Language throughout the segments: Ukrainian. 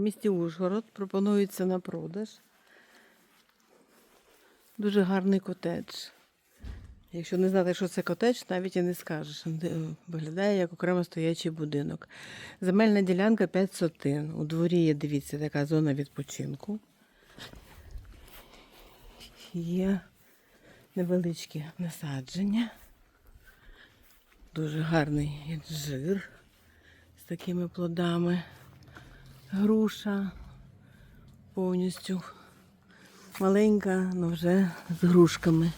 місті Ужгород пропонується на продаж. Дуже гарний котедж. Якщо не знати, що це котедж, навіть і не скажеш. Виглядає як окремо стоячий будинок. Земельна ділянка 5 сотин. У дворі є, дивіться, така зона відпочинку. Є невеличкі насадження. Дуже гарний інжир з такими плодами. Груша повністю маленька, але вже з грушками.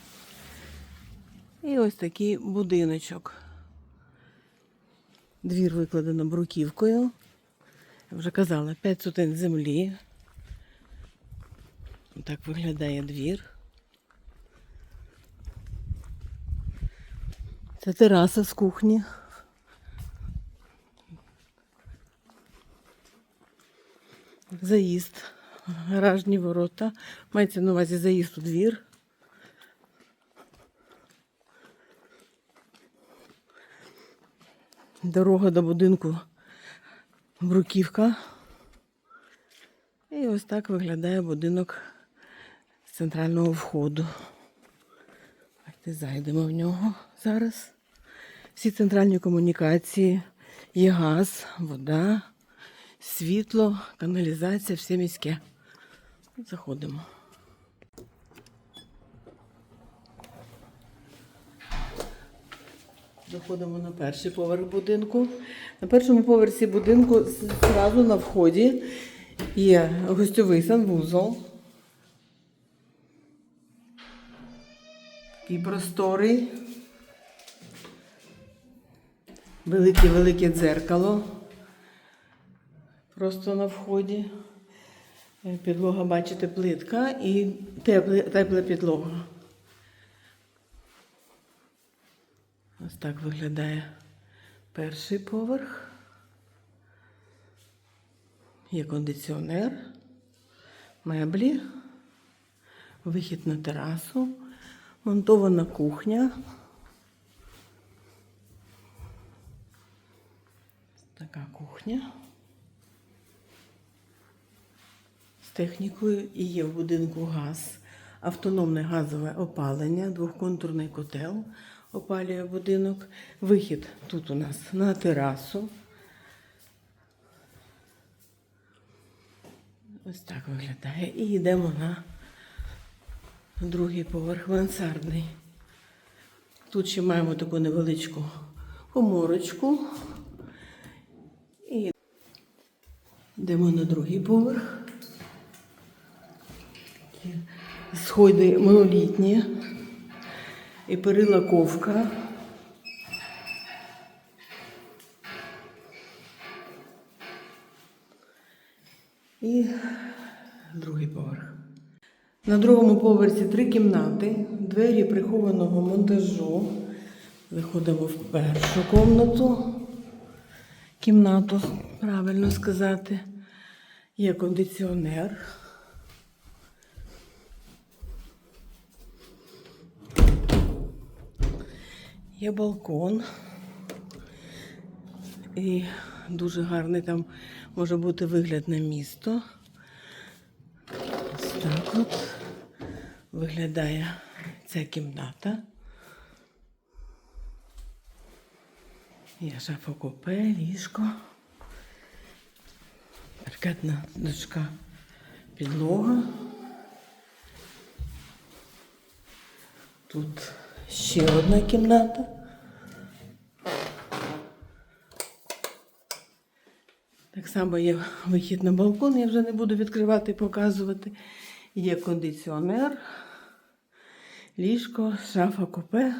І ось такий будиночок. Двір викладено бруківкою. Я вже казала, 5 сотень землі. Так виглядає двір. Це тераса з кухні. Заїзд, гаражні ворота. Мається на увазі заїзд у двір. Дорога до будинку Бруківка. І ось так виглядає будинок з центрального входу. Давайте зайдемо в нього зараз. Всі центральні комунікації, є газ, вода, світло, каналізація, все міське. Заходимо. Заходимо на перший поверх будинку. На першому поверсі будинку зразу на вході є гостьовий санвузол. Такий просторий. Велике-велике дзеркало. Просто на вході. Е, Підлога, бачите, плитка і тепла, тепла підлога. Ось так виглядає перший поверх. Є кондиціонер, меблі, вихід на терасу, монтована кухня. Така кухня. З технікою і є в будинку газ, автономне газове опалення, двохконтурний котел опалює будинок. Вихід тут у нас на терасу. Ось так виглядає. І йдемо на другий поверх мансардний. Тут ще маємо таку невеличку коморочку. І йдемо на другий поверх. Такі Сходи монолітні. І перила ковка. І другий поверх. На другому поверсі три кімнати, двері прихованого монтажу. Заходимо в першу кімнату. Кімнату, правильно сказати. Є кондиціонер. Є балкон. І дуже гарний там може бути вигляд на місто. Ось так от виглядає ця кімната. Є шафа купе, ліжко. Паркетна дошка підлога. Тут ще одна кімната. Так само є вихід на балкон, я вже не буду відкривати і показувати. Є кондиціонер, ліжко, шафа купе.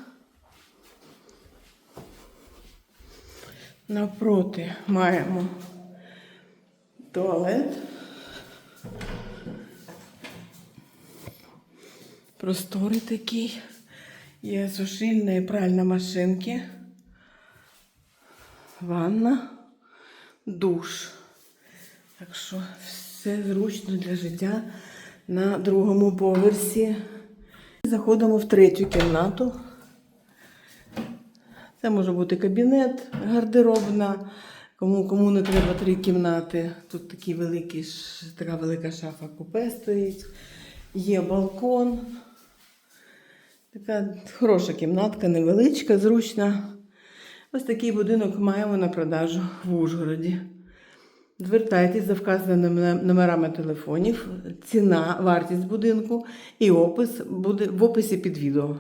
Навпроти маємо туалет. Просторий такий. Є сушильна і пральна машинки. Ванна, душ. Так що все зручно для життя на другому поверсі. Заходимо в третю кімнату. Це може бути кабінет, гардеробна, Кому, кому не треба три кімнати, тут такі великі, така велика шафа купе стоїть. Є балкон. Така хороша кімнатка, невеличка, зручна. Ось такий будинок маємо на продажу в Ужгороді. Звертайтесь за вказаними номерами телефонів, ціна, вартість будинку і опис буде в описі під відео.